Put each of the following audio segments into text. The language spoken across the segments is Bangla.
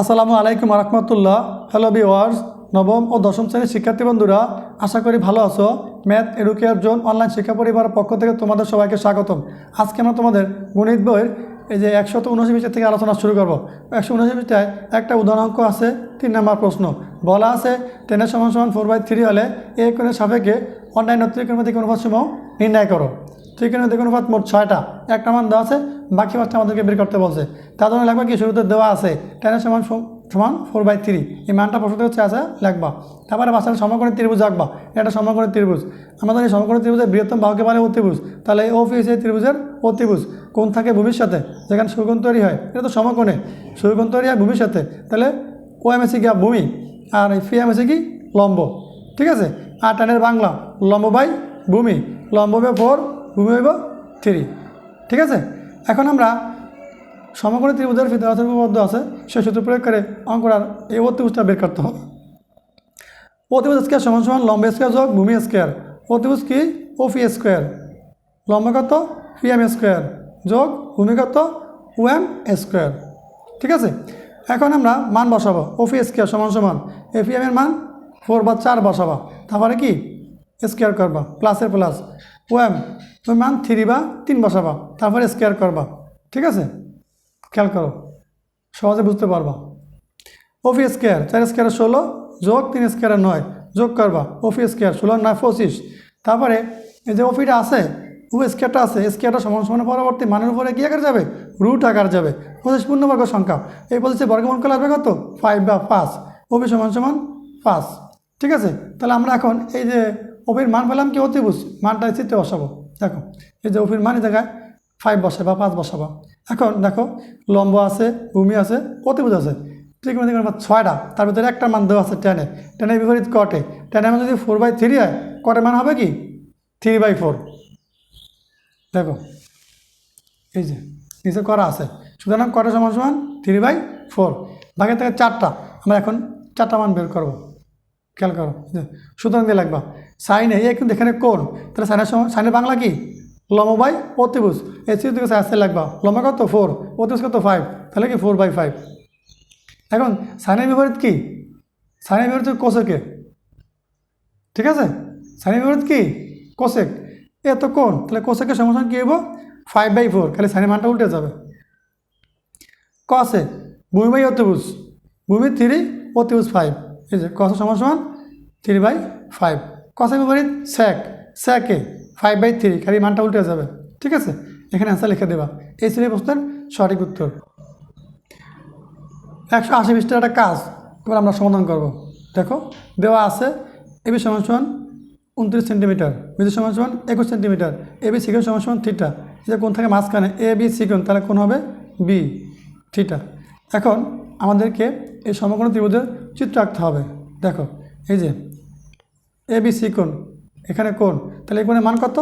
আসসালামু আলাইকুম রহমতুল্লাহ হ্যালো বিওয়ার্স নবম ও দশম শ্রেণির শিক্ষার্থী বন্ধুরা, আশা করি ভালো আছো। ম্যাথ এডুকেয়ার জোন অনলাইন শিক্ষা পরিবারের পক্ষ থেকে তোমাদের সবাইকে স্বাগতম। আজকে আমরা তোমাদের গণিত বইয়ের এই যে একশত পৃষ্ঠা থেকে আলোচনা শুরু করব। একশো পৃষ্ঠায় একটা উদাহরণ অঙ্ক আছে, তিন নম্বর প্রশ্ন। বলা আছে টেনের সমান সমান ফোর বাই থ্রি হলে এ কোণের সাপেক্ষে অন্যান্য ত্রিকোণমিতিক অনুপাত সমূহ নির্ণয় করো। ত্রিকোণমিতিক অনুপাত মোট ছয়টা। একটা মান দেওয়া আছে, বাকি পাঁচটা আমাদেরকে বের করতে বলছে। তার জন্য লাগবে কি, শুরুতে দেওয়া আছে টেনের সমান সমান ফোর বাই থ্রি এই মানটা প্রশ্নতে হচ্ছে, আছে, লিখবা। তারপরে বাচ্চারা সমকোণী ত্রিভুজ আঁকবা। এটা সমকোণী ত্রিভুজ। আমাদের এই সমকোণী ত্রিভুজের বৃহত্তম বাহুকে বলে অতিভুজ। তাহলে ও ফি এই ত্রিভুজের অতিভুজ। কোন থাকে ভবিষ্যতে, যেখানে সুগণ তৈরি হয়। এটা তো সমকোণে। সুগণ তৈরি হয় ভবিষ্যতে। তাহলে ও এম এসি গিয়া ভূমি? আর এই ফি এম এসি কি, লম্ব। ঠিক আছে? আর টানের বাংলা, লম্ব বাই ভূমি। লম্ব হবে ফোর ভূমি থ্রি ঠিক আছে? এখন আমরা সমকোণী ত্রিভুজের ফিতরাতের উপবদ্ধ আছে, সে সূত্র প্রয়োগ করে অঙ্কটার এই অতিভুজটা বের করতে হবে। অতিভুজ স্কোয়ার সমান সমান লম্ব স্কোয়ার যোগ ভূমি স্কোয়ার অতিভুজ কি? ও ফি স্কোয়ার লম্ব কত? পি এম স্কোয়ার যোগ ভূমি কত? ও এম স্কোয়ার ঠিক আছে? এখন আমরা মান বসাবো ও ফি স্কোয়ার সমান সমান। এ পি এমের মান ফোর বা চার বসাবা। তারপরে কি? স্কোয়ার করবা প্লাসের প্লাস ও এম ওই মান থ্রি বা তিন বসাবা, তারপরে স্কোয়ার করবা, ঠিক আছে? খেয়াল করো, সহজে বুঝতে পারবা। ওফি স্কোয়ার চার স্কোয়ার ষোলো, যোগ তিন স্কোয়ার নয়, যোগ করবা ওফি স্কোয়ার ষোলো, নয়, পঁচিশ। তারপরে এই যে ওফিটা আছে ও স্কোয়ারটা আছে স্কোয়ারটা সমান সমান পরবর্তী মানের উপরে কী আকার যাবে? রুট আকার যাবে। পঁচিশ পূর্ণবর্গ সংখ্যা। এই পঁচিশে বর্গমূল করলে আসবে কত? ফাইভ বা পাঁচ ওফি সমান সমান পাঁচ ঠিক আছে? তাহলে আমরা এখন এই যে ওফির মান পেলাম কি অতিবুঝ মানটা চিত্তে বসাবো। দেখো, এই যে ওফির মান জায়গায় ফাইভ বসে বা পাঁচ বসাবা। এখন দেখো, লম্ব আছে, ভূমি আছে, অতিভুজ আছে। ত্রিকোণমিতিক অনুপাত ছয়টা, তার ভিতরে একটা মান দেওয়া আছে টেনে টেনের বিপরীত কটে। টেনের মান যদি ফোর বাই থ্রি হয়, কটে মান হবে কি? থ্রি বাই ফোর দেখো, এই যে, নিচে করা আছে। সুতরাং কটা সমান সমান? থ্রি বাই ফোর বাকি থেকে চারটা। আমরা এখন চারটা মান বের করব। খেয়াল করো সুতরাং দিয়ে লাগবা। সাইনে এই কিন্তু এখানে কোন তাহলে সাইনের সাইনের বাংলা কি? লম্ব বাই অতিভুজ। এই চিত্র থেকে সাইন লাগবা। লম্বা কত? ফোর। অতিভুজ কত? ফাইভ। তাহলে কি ফোর বাই ফাইভ? এখন সাইনের বিপরীত কি? সাইনের বিপরীত কোসেকে ঠিক আছে? সাইনের বিপরীত কি? কোসেক। এ তো কোন তাহলে কোসেকের সমাধান কী হব ফাইভ বাই ফোর। খালি সাইনের মানটা উল্টে যাবে। কসে ভূমি বাই অতিভুজ। ভূমি থ্রি, অতিভুজ ফাইভ। এই যে কস সমান সমান থ্রি বাই ফাইভ। কসের বিপরীত স্যাক, স্যাকে ফাইভ বাই থ্রি খালি মানটা উল্টে যাবে। ঠিক আছে? এখানে অ্যান্সার লিখে দেবা। এই ছিল প্রশ্নের সঠিক উত্তর। একশো আশি পৃষ্ঠার একটা কাজ, এবার আমরা সমাধান করব। দেখো, দেওয়া আছে এবি সমান সমান উনত্রিশ সেন্টিমিটার বিধি সমান সমান একুশ সেন্টিমিটার এ বি সিকন সমান সমান থিটা যে কোন থাকে মাঝখানে এ বি সিকন তাহলে কোন হবে? বি থিটা এখন আমাদেরকে এই সমকোণ ত্রিভুজের চিত্র আঁকতে হবে। দেখো, এই যে এ বি সিকোণ এখানে কোন তাহলে এই কোণের মান কত?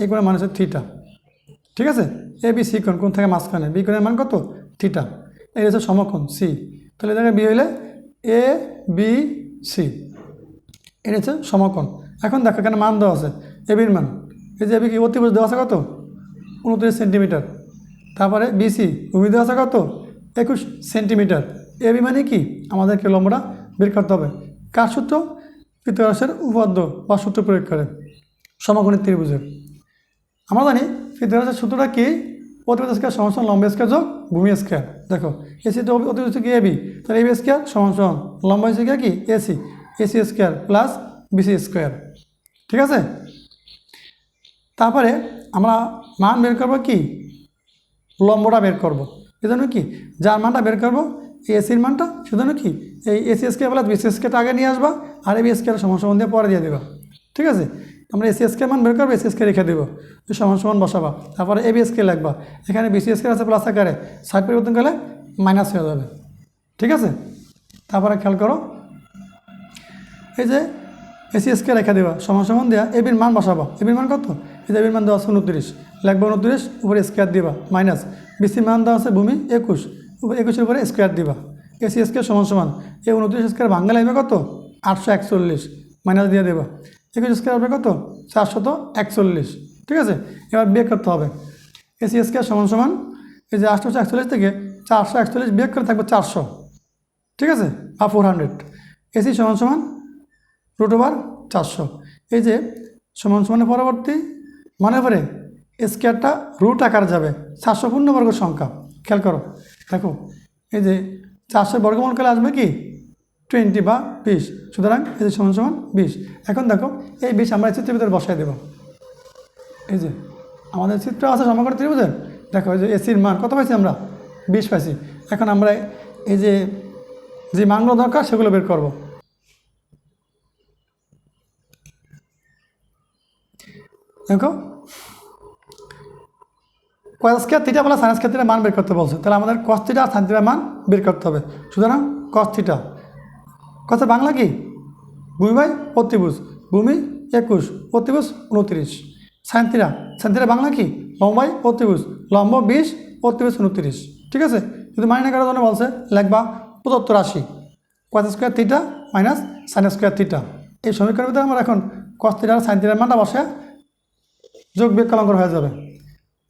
এই কোণের মান হচ্ছে থিটা ঠিক আছে? এ বি সি কোণ। কোন থেকে মাঝখানে। বি কোণের মান কত? থিটা এই হচ্ছে সমকোণ সি তাহলে এখানে বি হইলে এ বি সি এটা হচ্ছে সমকোণ। এখন দেখো এখানে মান দেওয়া আছে। এবির মান। এই যে এবি কি অতিভুজ দেওয়া আছে কত? উনত্রিশ সেন্টিমিটার। তারপরে বিসি ভূমি দেওয়া আছে কত? একুশ সেন্টিমিটার। এবি মানে কি? আমাদেরকে লম্বটা বের করতে হবে। কার সূত্র? পিতারসের উপপাদ্য বা সূত্র প্রয়োগ করে। সমকোণী ত্রিভুজের আমরা জানি ফিতারাসের সূত্রটা কি? অতিবেদ স্কোয়ার সমান সমান লম্বা স্কোয়ার যোগ ভূমি স্কোয়ার। দেখো এসি তো অতিবেদ কি? এবি তাহলে এবি স্কোয়ার সমান সমান লম্বা স্কোয়ার কি? AC AC square plus BC square. ঠিক আছে? তারপরে আমরা মান বের করব কি? লম্বটা বের করব। এজন্য কি? যার মানটা বের করব এসির মানটা, সেজন্য কি? এই এসি স্কোয়ার প্লাস বিসি স্কোয়ারটা আগে নিয়ে আসবা আর এই বি স্কোয়ার সমান সমান দিয়ে পরে দিয়ে দেবা। ঠিক আছে? আমরা এসি স্কোয়ার মান বের করব এসি স্কোয়ার রেখে দেবো। সমান সমান বসাবা। তারপরে এ বি স্কোয়ার লাগবা। এখানে বিসি স্কোয়ার আছে প্লাস আকারে। সাইড পরিবর্তন করলে মাইনাস হয়ে যাবে। ঠিক আছে? তারপরে খেয়াল করো। এই যে এসি স্কোয়ার রেখে দেবা। সমান সমান দেওয়া এবির মান বসাবা। এবির মান কত? এই যে এবির মান দেওয়া আছে উনত্রিশ। লাগবে উনত্রিশ, উপরে স্কোয়ার দিবা মাইনাস বিসির মান দেওয়া আছে ভূমি একুশ। একুশের উপরে স্কোয়ার দিবা। এসি স্কোয়ার সমান সমান এই উনত্রিশ স্কোয়ার ভাঙ্গা লাগবে কত? আটশো একচল্লিশ মাইনাস দিয়ে দেবো। একুশ স্কোয়ার হবে কত? চারশত একচল্লিশ। ঠিক আছে? এবার বিয়ে করতে হবে। এসি স্কোয়ার সমান সমান এই যে আটশোশো একচল্লিশ থেকে চারশো একচল্লিশ বিয়োগ করে থাকবে চারশো। ঠিক আছে? বা ফোর হান্ড্রেড এসি সমান সমান রুট ওভার চারশো। এই যে সমান সমানের পরবর্তী মনে পড়ে স্কোয়ারটা রুট আকার যাবে। চারশো পূর্ণবর্গ সংখ্যা। খেয়াল করো। দেখো, এই যে চারশো বর্গমূল করলে আসবে কি? টোয়েন্টি বা বিশ। সুতরাং এই যে সমান সমান বিশ। এখন দেখো, এই বিশ আমরা চিত্রের ভিতরে বসাই দেবো। এই যে, আমাদের চিত্র আছে সমগ্র ত্রিভুজের। দেখো, এই যে এসির মান, কত পাইছি আমরা? বিশ পাইছি। এখন আমরা এই যে যে মানগুলো দরকার, সেগুলো বের করব। দেখো কস্কের থিটা বলা সাইন্স ক্ষেত্রে মান বের করতে বলছে। তাহলে আমাদের কস থিটা আর সাইন থিটার মান বের করতে হবে। সুতরাং কস থিটা। কথা বাংলা কি? ভূমি বাই প্রতিভুজ ভূমি একুশ প্রতিভুজ উনত্রিশ। Sine theta. Sine theta Bangla কি? লম্বাই প্রতিভুজ লম্ব বিশ প্রতিভুজ উনত্রিশ। ঠিক আছে? কিন্তু মাইনে করার জন্য বলছে, লেখবা প্রদত্ত আশি cos square theta minus sine square theta. এই সমীকরণের ভিতরে আমরা এখন কস থিটা আর সাইন থিটার মানটা বসে যোগ বিয়োগ হয়ে যাবে।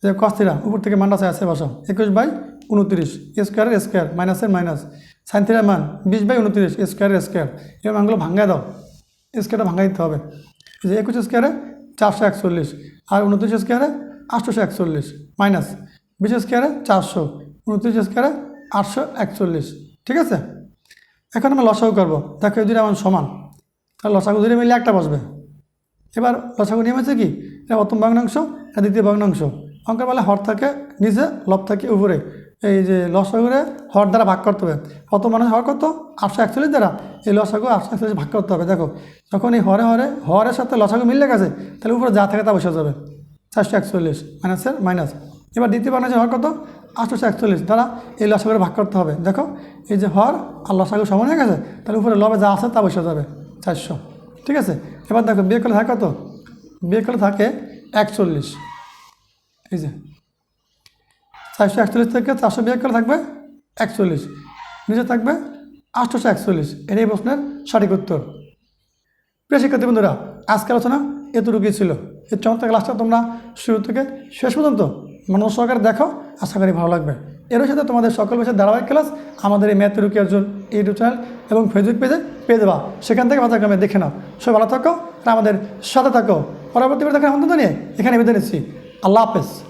যে কস্তিরা উপর থেকে মানটা আছে বসাও একুশ বাই উনত্রিশ স্কোয়ার স্কোয়ার মাইনাসের মাইনাস সাইন মান বিশ বাই উনত্রিশ স্কোয়ার স্কোয়ার এই মানগুলো ভাঙ্গায় দাও। স্কোয়ারটা ভাঙ্গাই দিতে হবে। যে একুশ স্কোয়ারে চারশো একচল্লিশ আর উনত্রিশ স্কোয়ারে আটশোশো একচল্লিশ মাইনাস বিশ স্কোয়ারে চারশো উনত্রিশ স্কোয়ারে আটশো একচল্লিশ, ঠিক আছে? এখন আমরা লসাগু করব। দেখো এই আমার সমান। তাহলে লসাগু দুটো মিলে একটা বসবে। এবার লসাগু নিয়ম আছে কি? এটা প্রথম ভগ্নাংশ, এটা দ্বিতীয় ভগ্নাংশ। অঙ্কের বেলা হর থাকে, নিচে লব থাকে, উপরে। এই যে লসাগুরে হর দ্বারা ভাগ করতে হবে। কত মানুষ হর কত? আটশো একচল্লিশ দ্বারা। এই লসাগু আটশো একচল্লিশ ভাগ করতে হবে। দেখো, যখন এই হরে হরে, হরের সাথে লসাগু মিললে গেছে তাহলে উপরে যা থাকে তা বসে যাবে। চারশো একচল্লিশ, মাইনাসের মাইনাস। এবার দ্বিতীয় ভগ্নাংশে হর কত? আটশোশো একচল্লিশ দ্বারা এই লসাগুরে ভাগ করতে হবে। দেখো, এই যে হর আর লসাগু সমান হয়ে গেছে, তাহলে উপরে লবে যা আছে তা বসে যাবে। চারশো। ঠিক আছে? এবার দেখো বিয়ে করলে থাকে কত? বিয়ে করলে থাকে একচল্লিশ। এই যে। চারশো একচল্লিশ থেকে চারশো বিয়ে করলে থাকবে একচল্লিশ। নিচে থাকবে আটশোশো একচল্লিশ। এটাই প্রশ্নের সঠিক উত্তর। প্রিয় শিক্ষার্থী বন্ধুরা, আজকের আলোচনা এতটুকুই ছিল। এই চমৎকার ক্লাসটা তোমরা শুরু থেকে শেষ পর্যন্ত মনোজ সহকারে দেখো। আশা করি ভালো লাগবে। এর সাথে তোমাদের সকল বিষয়ের ধারাবাহিক ক্লাস আমাদের এই math rookie Arjun YouTube channel এবং ফেসবুক পেজে পেয়ে দেবা সেখান থেকে বাচ্চাকে দেখে নাও। সবাই ভালো থাকো আর আমাদের সাথে থাকো। পরবর্তী দেখা আমন্ত্রণ নিয়ে এখানে বেঁধে নিচ্ছি। আল্লাহ হাফেজ।